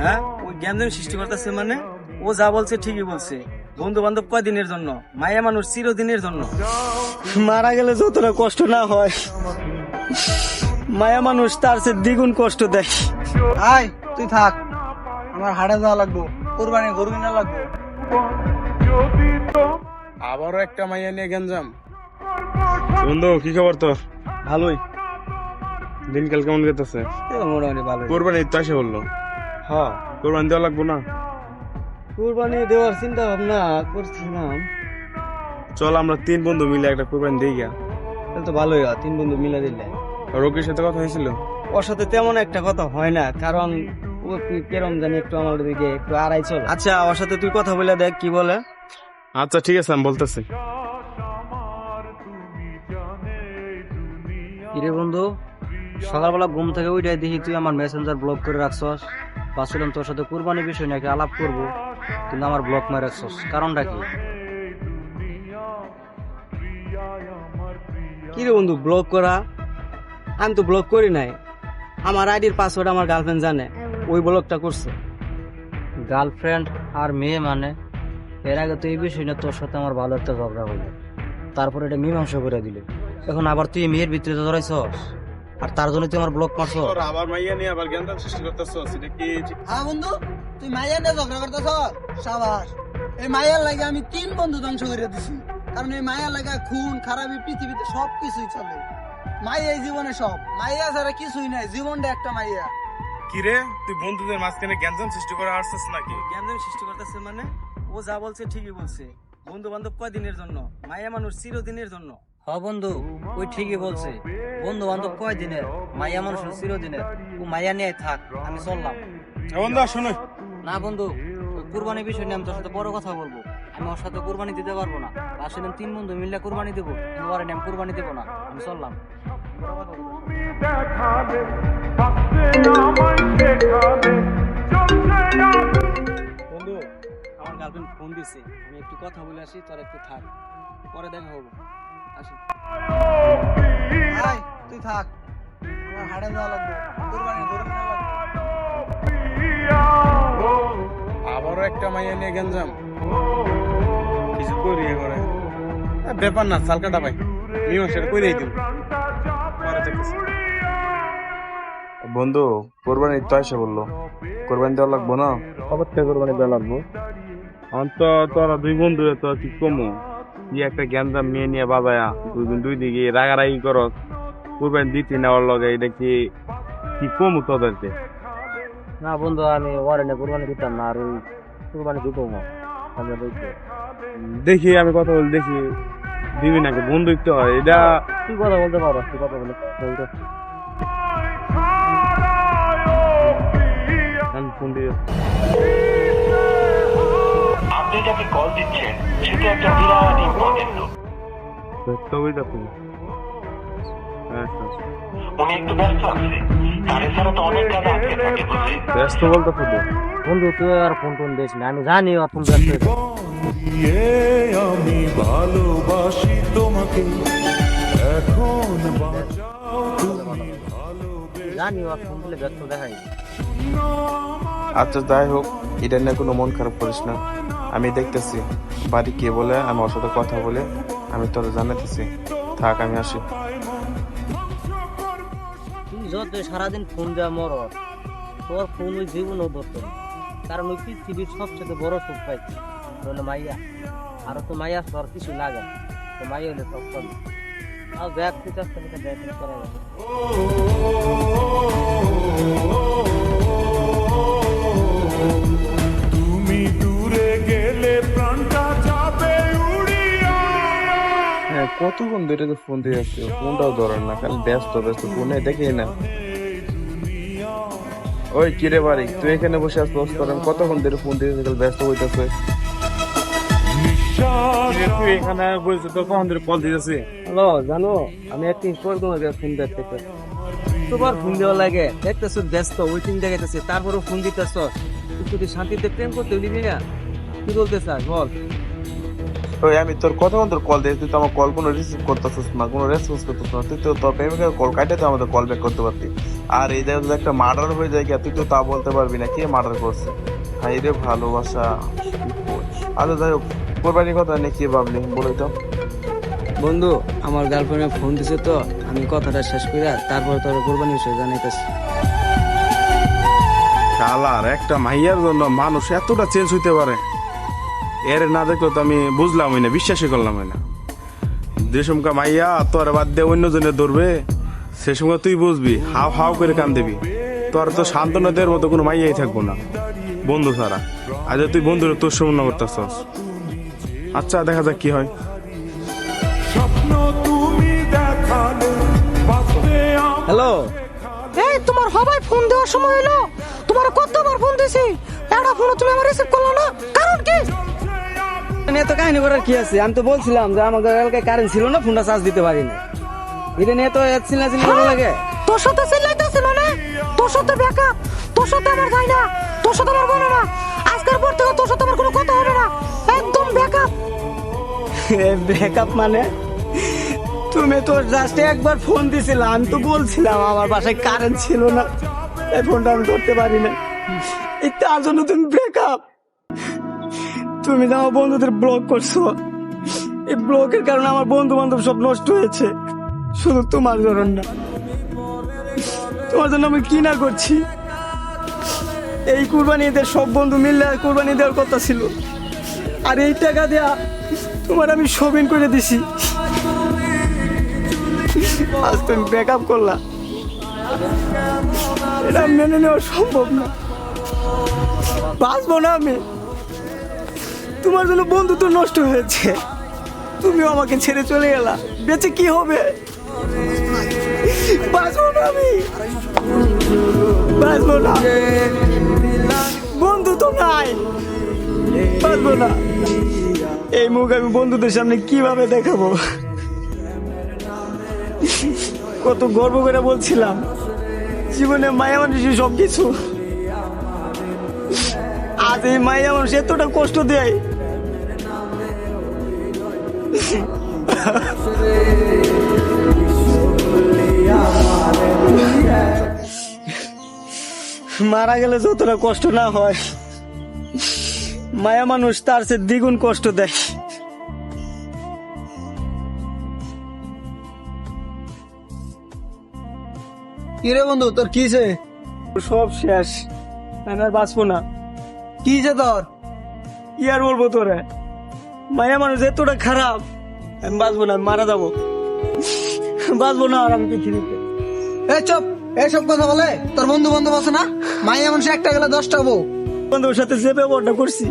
হ্যাঁ? ওই জ্ঞানজন সৃষ্টি করতেছে মানে ও যা বলছে ঠিকই বলছে। বন্ধু বান্ধব কয়দিনের জন্য? মায়া মানুষ চিরদিনের জন্য। মারা গেলে যতটা কষ্ট না হয় মায়া মানুষ তার চেয়ে দ্বিগুণ কষ্ট দেয়। আয় তুই থাক। আমার হাটে যাওয়া লাগবো কোরবানি গরু কিনা লাগবো। আবারও একটা মাইয়া নিয়ে গেঞ্জাম বন্ধু কি খবর তোর? ভালোই। দিনকাল কেমন যেতেছে মোটামুটি ভালোই। কোরবানি তো আসে বলল। হ্যাঁ। কোরবানি দেওয়া লাগবো না? কুরবানি দেওয়ার চিন্তা ভাবনা করছিলাম। চল আমরা তিন বন্ধু মিলে একটা কোরবানি দিই গা তাহলে তো ভালোই হয় তিন বন্ধু মিলে দিলে। রোগীর সাথে কথা হয়েছিল? ওর সাথে তেমন একটা কথা হয় না কারণ ও কেরম জানি একটু আমার দিকে একটু আড়াই চল। আচ্ছা ওর সাথে তুই কথা বলে দেখ কি বলে? আচ্ছা ঠিক আছে আমি বলতেছি। কিরে বন্ধু সকালবেলা ঘুম থেকে উঠে দেখি তুই আমার মেসেঞ্জার ব্লক করে রাখছস। ভাবছিলাম তোর সাথে কুরবানি বিষয় নাকি আলাপ করব কিন্তু আমার ব্লক মারে রাখছস কারণটা কি? কিরে বন্ধু ব্লক করা? আমি তো ব্লক করি নাই। আমার আইডির পাসওয়ার্ড আমার গার্লফ্রেন্ড জানে ওই ব্লকটা করছে। গার্লফ্রেন্ড আর মেয়ে মানে? এর আগে তো এই বিষয় নিয়ে তোর সাথে আমার ভালো একটা ঝগড়া হলো তারপরে এটা মীমাংসা করে দিলে। এখন আবার তুই মেয়ের ভিতরে ধরাইছস আর তার জন্য তুই আমার ব্লক মারছ। তোর আবার মাইয়া নিয়ে আবার গেঞ্জাম সৃষ্টি করতেছ সেটা কি হ্যাঁ বন্ধু তুই মাইয়া নিয়ে ঝগড়া করতেছ? সাবাস। এই মাইয়ার লাগে আমি তিন বন্ধু ধ্বংস করে দিছি। কারণ এই মাইয়ার লাগে খুন খারাপি পৃথিবীতে সব কিছুই চলে। মাইয়া এই জীবনে সব। মাইয়া ছাড়া কিছুই নাই জীবনটা একটা মাইয়া। কি রে তুই বন্ধুদের মাঝখানে গ্যাঞ্জাম সৃষ্টি করে আসছিস নাকি? জ্ঞানজন সৃষ্টি করতেছে মানে? ও যা বলছে ঠিকই বলছে। বন্ধু বান্ধব কয়দিনের জন্য? মায়া মানুষ চিরদিনের জন্য। হ বন্ধু ওই ঠিকই বলছে। বন্ধু বান্ধব কয়দিনের? মায়া মানুষ চিরদিনের। ও মায়া নিয়ে থাক আমি চললাম। বন্ধু আর শোনো না বন্ধু কুরবানির বিষয় নিয়ে আমি তোর সাথে বড় কথা বলব। আমি ওর সাথে কুরবানি দিতে পারব না। আসলে তিন বন্ধু মিললে কুরবানি দেবো। কিন্তু ওর আমি কুরবানি দেবো না। আমি চললাম। বন্ধু আমার গার্লফ্রেন্ড ফোন দিছে। আমি একটু কথা বলে আসি তোর একটু থাক। পরে দেখা হব। আসি। আয় তুই থাক। আমার হাটে যাওয়া লাগবো। কোরবানি গরু আবারও একটা মাইয়া নিয়ে গেঞ্জাম। কিছু করি। করে ব্যাপার না সালকাটা ভাই। মীমাংসা করেই দিব। পরে দেখতেছি। বন্ধু কোরবানি তো এসে বলল। কোরবানি দেওয়া লাগবো না? কবে থেকে কোরবানি দেওয়া লাগবো। আমার তো তোরা দুই বন্ধু তো কি কমু? কি একটা গ্যাঞ্জাম মেয়ে নিয়ে বাজায়া দুই দুই দিকে রাগারাগি করো। কোরবানি দিতে নেওয়ার লগে এটা কি কি কমু তোদেরকে? না বন্ধু আমি ওয়ারেন্টে কুরবানি দিতাম না আর ওই কুরবানি না। বলছি দেখি। আমি কথা বলি দেখি। দিবি নাকি? বন্ধুত্ব হয়। এটা তুই কথা বলতে পারো? তুই কথা বলে? আমি ফোন দিয়ে আপনি যাকে কল দিচ্ছেন সেটা একটা বিরাট ইম্পর্টেন্ট লোক। উনি একটু ব্যস্ত আছে। তার তো অনেক কাজ আটকে থাকে বুঝলি ব্যস্ত বলতে শুধু বন্ধু তুই আর ফোন টোন দিস না আমি জানি আর ফোন ব্যস্ত দিয়ে আমি ভালোবাসি তোমাকে এখন বাঁচাও তুমি জানি আর ফোন দিলে ব্যস্ত দেখাই। আচ্ছা যাই হোক এটা নিয়ে কোনো মন খারাপ করিস না। আমি দেখতেছি। বাড়ি কে বলে আমি ওর সাথে কথা বলে আমি তোর জানাতেছি থাক, আমি আসি। তুই যত সারাদিন ফোন দেওয়া মর, তোর ফোন ওই জীবনও ধরতো কারণ ওই পৃথিবীর সবচেয়ে বড় সুখ পাইছি হলো মাইয়া। আর তো মাইয়া তোর কিছু লাগে তো মাইয়া হলে চলে আর কাছ থেকে দেখ করা কতক্ষণ ধরে তো ফোন দিয়ে আসছে। ফোনটাও ধরেন না খালি ব্যস্ত ব্যস্ত ফোনে দেখি না। ওই কিরে বাড়ি তুই এখানে বসে আসতে করেন কতক্ষণ ধরে ফোন দিয়ে খালি ব্যস্ত হইতেছে? তুই এখানে বলছিস তো কখন ধরে কল দিতেছি। হ্যালো জানো আমি একদিন পর তোমাকে ফোন দেখতে তোমার ফোন দেওয়া লাগে দেখতেছো ব্যস্ত ওয়েটিং দেখাইতেছে তারপরে ফোন দিতেছ। তুই যদি শান্তিতে প্রেম করতে নিবি না কি বলতে চাস বল। ওই আমি তোর কতক্ষণ তোর কল দিয়েছি? তুই তো আমার কল কোনো রিসিভ করতেছিস না কোনো রেসপন্স করতেছিস না। তুই তো তোর প্রেমিকার কল কাটে তো আমাদের কল ব্যাক করতে পারতি। আর এই জায়গায় একটা মার্ডার হয়ে যায় তুই তো তা বলতে পারবি না কে মার্ডার করছে? হাই রে ভালোবাসা আচ্ছা যাই হোক কোরবানির কথা নিয়ে কি ভাবলি? বলে তো। বন্ধু আমার গার্লফ্রেন্ডে ফোন দিছে তো আমি কথাটা শেষ করে তারপরে তোর কোরবানি বিষয় জানাইতেছি। শালার একটা মাইয়ার জন্য মানুষ এতটা চেঞ্জ হইতে পারে। এর না দেখলে তো আমি বুঝলামই না বিশ্বাসই করলাম না। যে সমকা মাইয়া তোর বাদ দিয়ে অন্য জনে ধরবে সে সময় তুই বুঝবি হাও হাও করে কান দিবি তোর তো সান্ত্বনা দেওয়ার মতো কোনো মাইয়াই থাকব না বন্ধু ছাড়া। আজ তুই বন্ধুর তোর সমন্বয় করতেছস। আচ্ছা দেখা যাক কি হয়। স্বপ্ন তুমি দেখালে হ্যালো। এই তোমার হবাই ফোন দেওয়ার সময় হলো তোমার কতবার ফোন দিছি? একটা ফোন তুমি আমার রিসিভ করল না। কারণ কি? নিয়ে তো কাহিনী করার কি আছে? আমি তো বলছিলাম যে আমাদের এলাকায় কারেন্ট ছিল না ফোনটা চার্জ দিতে পারি না এটা নিয়ে তো চিল্লা চিল্লি করা লাগে। তোর সাথে চিল্লাইতেছি মানে তোর সাথে ব্যাকআপ তোর সাথে আমার যাই না তোর সাথে আমার বলে না। আজকের পর থেকে তোর সাথে আমার কোনো কথা হবে না। একদম ব্যাকআপ ব্রেকআপ মানে? তুমি তো জাস্ট একবার ফোন দিছিলে আমি তো বলছিলাম আমার বাসায় কারেন্ট ছিল না। এই ফোনটা আমি ধরতে পারি না এই তার জন্য তুমি তুমি যে আমার বন্ধুদের ব্লক করছ। এই ব্লকের কারণে আমার বন্ধু বান্ধব সব নষ্ট হয়েছে। শুধু তোমার জন্য না। তোমার জন্য আমি কি না করছি? এই কুরবানি ঈদের সব বন্ধু মিললে কুরবানি দেওয়ার কথা ছিল। আর এই টাকা দেয়া তোমার আমি শপিং করে দিছি। আজ তুমি ব্রেকআপ করলা। এটা মেনে নেওয়া সম্ভব না। বাঁচবো না আমি। তোমার জন্য বন্ধু তো নষ্ট হয়েছে। তুমিও আমাকে ছেড়ে চলে গেলা বেঁচে কি হবে? আমি। বন্ধু তো নাই। বাঁচবো না। এই মুখ আমি বন্ধুদের সামনে কীভাবে দেখাবো? কত গর্ব করে বলছিলাম। জীবনে মায়া মানুষই সব কিছু আজ এই মায়া মানুষ এতটা কষ্ট দেয়। মারা গেলে যতটা কষ্ট না হয় মায়া মানুষ তার সে দ্বিগুণ কষ্ট দেয়। কিরে বন্ধু তোর কিছে সব শেষ আমি আর বাঁচবো না। কিছে তোর? কি আর বলব তোরে? মায়া মানুষ এতটা খারাপ। আমি বাঁচবো না মারা যাব। বাঁচবো না আর আমি পৃথিবীতে। এ চুপ এইসব কথা বলে তোর বন্ধু বান্ধব আছে না? মাইয়া মানুষ একটা গেলে দশটা বউ। বন্ধুর সাথে যে ব্যবহারটা করছি।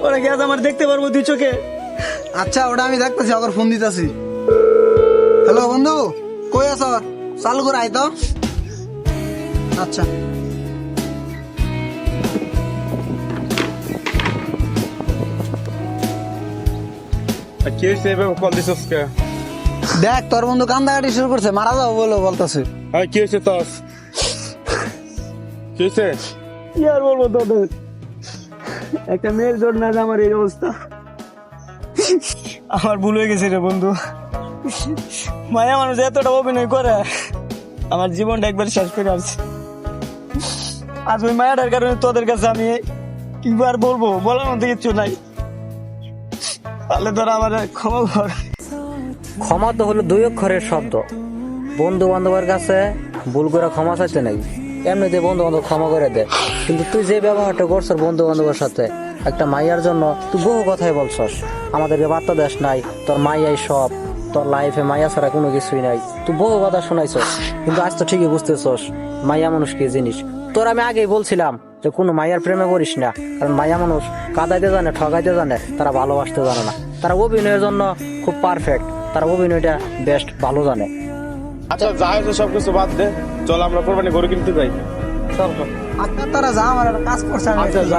ওরা কি আজ আমার দেখতে পারব দুই চোখে? আচ্ছা ওটা আমি দেখতেছি আবার ফোন দিতেছি। হ্যালো বন্ধু কই আছ? চালু করে আয় তো। আচ্ছা। কি হয়েছে এভাবে কল দিছস কে? দেখ তোর বন্ধু কান্দাকাটি শুরু করছে মারা যাব বলে বলতেছে। হ্যাঁ কি হয়েছে তোর কি হয়েছে কি আর বলব তোদের? একটা মেয়ের জন্য আজ আমার এই অবস্থা। আমার ভুল হয়ে গেছে রে বন্ধু। মায়া মানুষ এতটা অভিনয় করে আমার জীবনটা একবার শেষ করে আসছে। আজ ওই মায়াটার কারণে তোদের কাছে আমি কিবার বলব বলার মধ্যে কিচ্ছু নাই। তাহলে আমার ক্ষমা কর। ক্ষমা তো হলো দুই অক্ষরের শব্দ। বন্ধু বান্ধবের কাছে ভুল করে ক্ষমা চাইতে নাই। এমনিতে বন্ধু বান্ধব ক্ষমা করে দে। কিন্তু তুই যে ব্যবহারটা করছস বন্ধু বান্ধবের সাথে, একটা মাইয়ার জন্য তুই বহু কথাই বলছস। আমাদেরকে বার্তা দেশ নাই, তোর মাইয়াই সব, তোর লাইফে মাইয়া ছাড়া কোনো কিছুই নাই। তুই বহু কথা শোনাইছস, কিন্তু আজ তো ঠিকই বুঝতেছস, মাইয়া মানুষ কি জিনিস? তোর আমি আগেই বলছিলাম যে কোনো মাইয়ার প্রেমে করিস না। কারণ মায়া মানুষ কাদাইতে জানে ঠগাইতে জানে তারা ভালোবাসতে জানে না। তারা অভিনয়ের জন্য খুব পারফেক্ট তারা অভিনয়টা বেস্ট ভালো জানে। আচ্ছা যা হয়েছে সবকিছু বাদ দে। চল আমরা কোরবানি গরু কিনতে যাই। চল চল। আচ্ছা তারা যা আমার কাজ করছে আচ্ছা, যা?